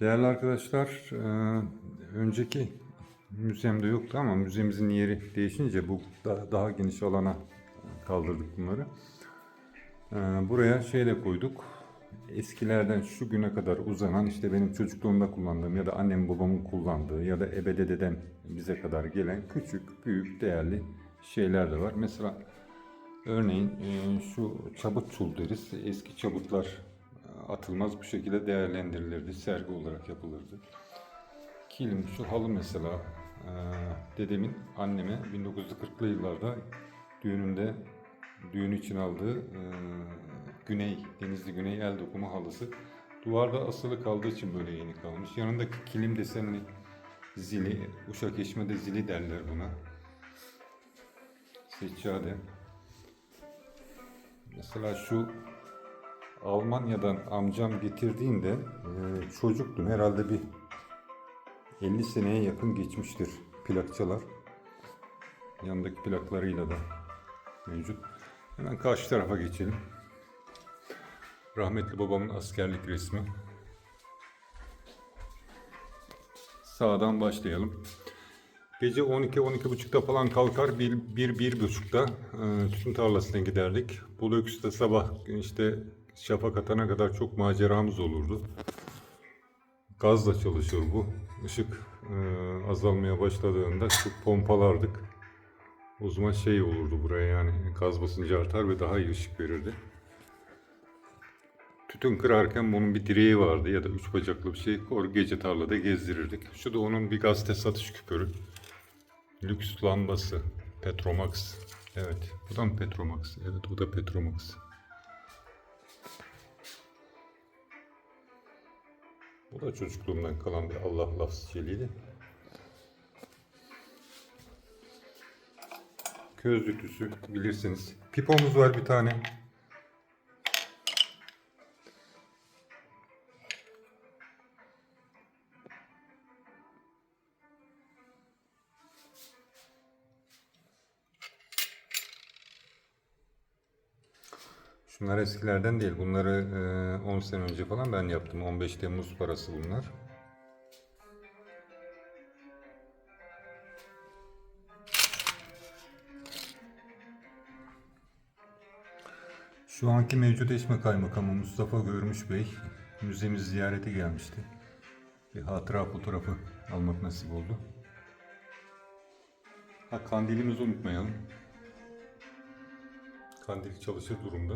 Değerli arkadaşlar, e, önceki müzemde yoktu ama müzemizin yeri değişince bu da- daha geniş alana kaldırdık bunları. E, Buraya şeyle koyduk. Eskilerden şu güne kadar uzanan işte benim çocukluğumda kullandığım ya da annem babamın kullandığı ya da ebe dededen bize kadar gelen küçük, büyük, değerli şeyler de var. Mesela örneğin e, şu çabut çul deriz. Eski çabutlar atılmaz bu şekilde değerlendirilirdi. Sergi olarak yapılırdı. Kilim, şu halı mesela e, dedemin anneme 1940'lı yıllarda düğününde düğün için aldığı e, Güney, Denizli Güney el dokuma halısı. Duvarda asılı kaldığı için böyle yeni kalmış. Yanındaki kilim desenli zili, Uşak Eşme'de zili derler buna. Seccade. Mesela şu Almanya'dan amcam getirdiğinde e, çocuktum. Herhalde bir 50 seneye yakın geçmiştir plakçalar. Yanındaki plaklarıyla da mevcut. Hemen karşı tarafa geçelim. Rahmetli babamın askerlik resmi. Sağdan başlayalım. Gece 12-12.30'da falan kalkar, 1-1.30'da e, tütün tarlasına giderdik. Buluks'ta sabah işte şafak atana kadar çok maceramız olurdu. Gazla çalışır bu. Işık e, azalmaya başladığında şu pompalardık. O zaman şey olurdu buraya yani gaz basıncı artar ve daha iyi ışık verirdi. Tütün kırarken bunun bir direği vardı ya da üç bacaklı bir şey. O gece tarlada gezdirirdik. Şu da onun bir gazete satış küpürü. Lüks lambası. Petromax. Evet. Bu da mı Petromax? Evet bu da Petromax. Bu da çocukluğumdan kalan bir Allah lafzıcılığıydı. Köz ütüsü bilirsiniz. Pipomuz var bir tane. Şunlar eskilerden değil. Bunları e, 10 sene önce falan ben yaptım. 15 Temmuz parası bunlar. Şu anki mevcut Eşme Kaymakamı Mustafa Görmüş Bey müzemizi ziyarete gelmişti. Bir hatıra fotoğrafı almak nasip oldu. Ha kandilimizi unutmayalım. Kandil çalışır durumda.